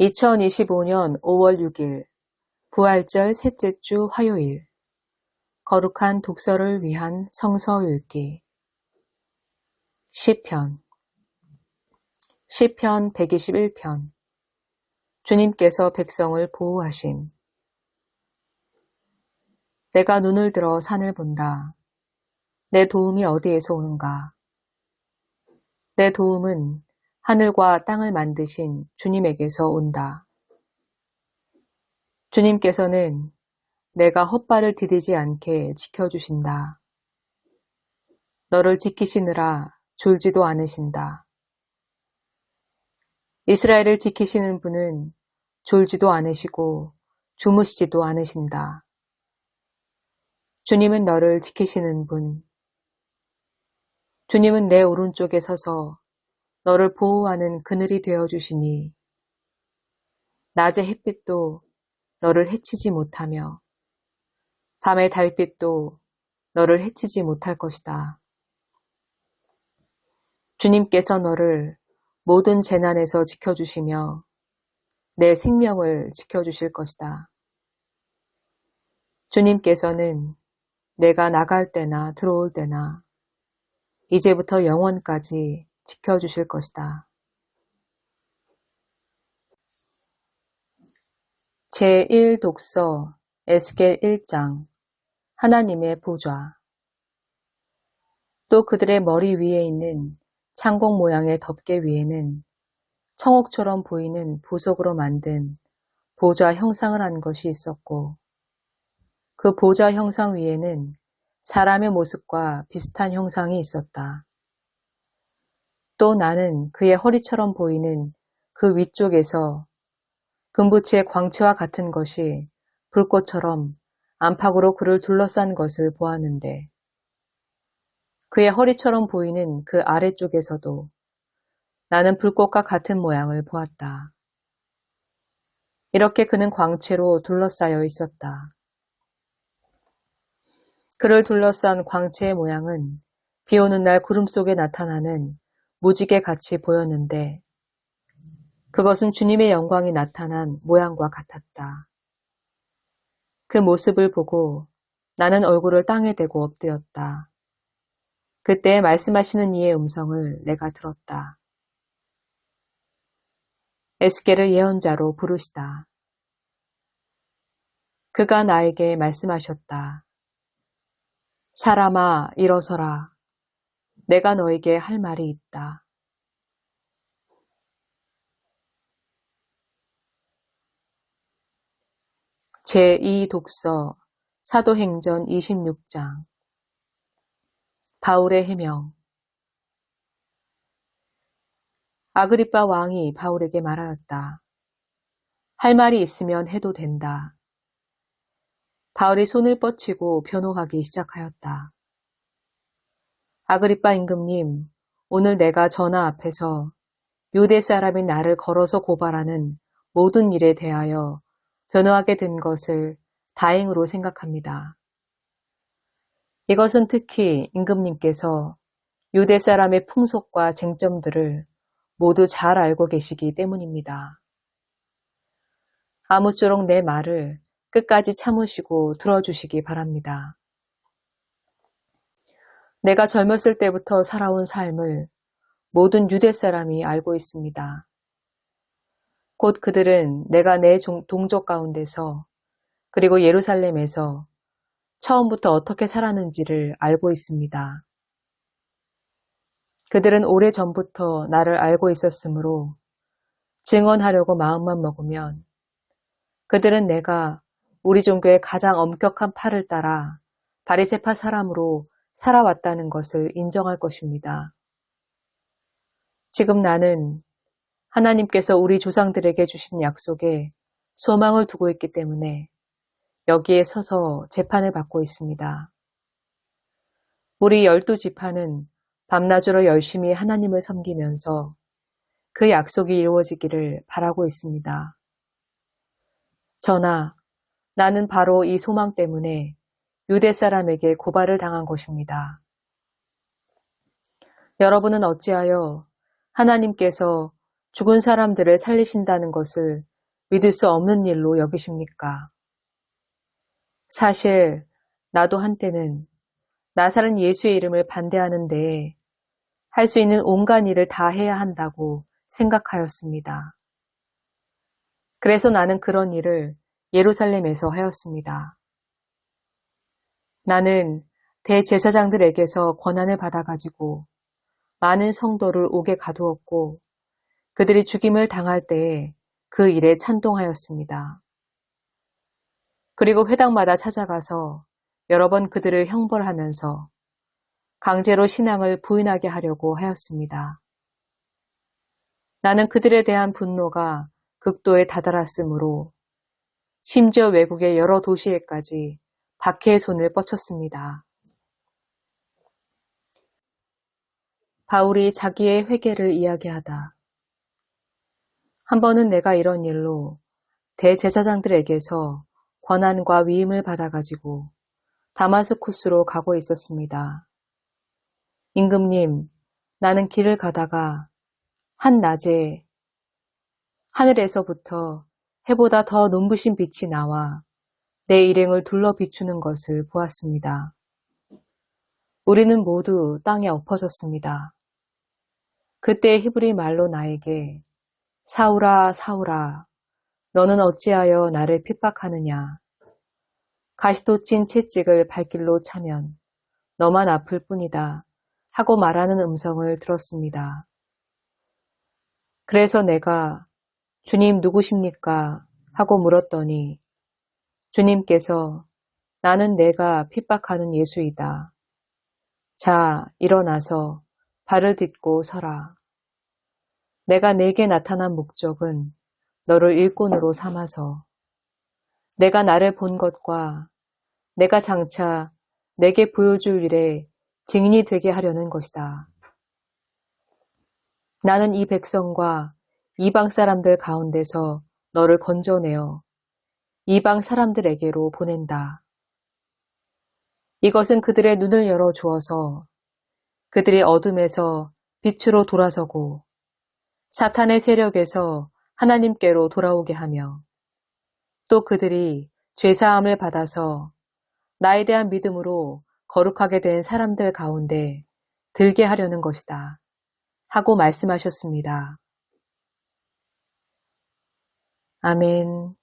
2025년 5월 6일 부활절 셋째 주 화요일. 거룩한 독서를 위한 성서 읽기. 시편. 시편 121편. 주님께서 백성을 보호하심 내가 눈을 들어 산을 본다. 내 도움이 어디에서 오는가? 내 도움은 하늘과 땅을 만드신 주님에게서 온다. 주님께서는 내가 헛발을 디디지 않게 지켜주신다. 너를 지키시느라 졸지도 않으신다. 이스라엘을 지키시는 분은 졸지도 않으시고 주무시지도 않으신다. 주님은 너를 지키시는 분. 주님은 내 오른쪽에 서서 너를 보호하는 그늘이 되어 주시니 낮의 햇빛도 너를 해치지 못하며 밤의 달빛도 너를 해치지 못할 것이다. 주님께서 너를 모든 재난에서 지켜주시며 내 생명을 지켜주실 것이다. 주님께서는 내가 나갈 때나 들어올 때나 이제부터 영원까지 지켜 주실 것이다. 제1독서 에스겔 1장 하나님의 보좌 또 그들의 머리 위에 있는 창공 모양의 덮개 위에는 청옥처럼 보이는 보석으로 만든 보좌 형상을 한 것이 있었고 그 보좌 형상 위에는 사람의 모습과 비슷한 형상이 있었다. 또 나는 그의 허리처럼 보이는 그 위쪽에서 금부치의 광채와 같은 것이 불꽃처럼 안팎으로 그를 둘러싼 것을 보았는데 그의 허리처럼 보이는 그 아래쪽에서도 나는 불꽃과 같은 모양을 보았다. 이렇게 그는 광채로 둘러싸여 있었다. 그를 둘러싼 광채의 모양은 비 오는 날 구름 속에 나타나는 무지개 같이 보였는데 그것은 주님의 영광이 나타난 모양과 같았다. 그 모습을 보고 나는 얼굴을 땅에 대고 엎드렸다. 그때 말씀하시는 이의 음성을 내가 들었다. 에스겔을 예언자로 부르시다. 그가 나에게 말씀하셨다. 사람아, 일어서라. 내가 너에게 할 말이 있다. 제2독서 사도행전 26장 바울의 해명 아그리빠 왕이 바울에게 말하였다. 할 말이 있으면 해도 된다. 바울이 손을 뻗치고 변호하기 시작하였다. 아그리빠 임금님, 오늘 내가 전하 앞에서 유대 사람인 나를 걸어서 고발하는 모든 일에 대하여 변호하게 된 것을 다행으로 생각합니다. 이것은 특히 임금님께서 유대 사람의 풍속과 쟁점들을 모두 잘 알고 계시기 때문입니다. 아무쪼록 내 말을 끝까지 참으시고 들어주시기 바랍니다. 내가 젊었을 때부터 살아온 삶을 모든 유대 사람이 알고 있습니다. 곧 그들은 내가 내 동족 가운데서 그리고 예루살렘에서 처음부터 어떻게 살았는지를 알고 있습니다. 그들은 오래 전부터 나를 알고 있었으므로 증언하려고 마음만 먹으면 그들은 내가 우리 종교의 가장 엄격한 팔을 따라 바리세파 사람으로 살아왔다는 것을 인정할 것입니다. 지금 나는 하나님께서 우리 조상들에게 주신 약속에 소망을 두고 있기 때문에 여기에 서서 재판을 받고 있습니다. 우리 열두 지파는 밤낮으로 열심히 하나님을 섬기면서 그 약속이 이루어지기를 바라고 있습니다. 전하, 나는 바로 이 소망 때문에 유대 사람에게 고발을 당한 것입니다. 여러분은 어찌하여 하나님께서 죽은 사람들을 살리신다는 것을 믿을 수 없는 일로 여기십니까? 사실 나도 한때는 나사렛 예수의 이름을 반대하는데 할수 있는 온갖 일을 다 해야 한다고 생각하였습니다. 그래서 나는 그런 일을 예루살렘에서 하였습니다. 나는 대제사장들에게서 권한을 받아가지고 많은 성도를 옥에 가두었고 그들이 죽임을 당할 때에 그 일에 찬동하였습니다. 그리고 회당마다 찾아가서 여러 번 그들을 형벌하면서 강제로 신앙을 부인하게 하려고 하였습니다. 나는 그들에 대한 분노가 극도에 다다랐으므로 심지어 외국의 여러 도시에까지 박해의 손을 뻗쳤습니다. 바울이 자기의 회개를 이야기하다. 한 번은 내가 이런 일로 대제사장들에게서 권한과 위임을 받아가지고 다마스쿠스로 가고 있었습니다. 임금님, 나는 길을 가다가 한 낮에 하늘에서부터 해보다 더 눈부신 빛이 나와 내 일행을 둘러 비추는 것을 보았습니다. 우리는 모두 땅에 엎어졌습니다. 그때 히브리 말로 나에게 사우라 사우라 너는 어찌하여 나를 핍박하느냐 가시도 찐 채찍을 발길로 차면 너만 아플 뿐이다 하고 말하는 음성을 들었습니다. 그래서 내가 주님 누구십니까? 하고 물었더니 주님께서 나는 내가 핍박하는 예수이다. 자, 일어나서 발을 딛고 서라. 내가 내게 나타난 목적은 너를 일꾼으로 삼아서 내가 나를 본 것과 내가 장차 내게 보여줄 일에 증인이 되게 하려는 것이다. 나는 이 백성과 이방 사람들 가운데서 너를 건져내어 이방 사람들에게로 보낸다. 이것은 그들의 눈을 열어 주어서 그들이 어둠에서 빛으로 돌아서고 사탄의 세력에서 하나님께로 돌아오게 하며 또 그들이 죄사함을 받아서 나에 대한 믿음으로 거룩하게 된 사람들 가운데 들게 하려는 것이다. 하고 말씀하셨습니다. 아멘.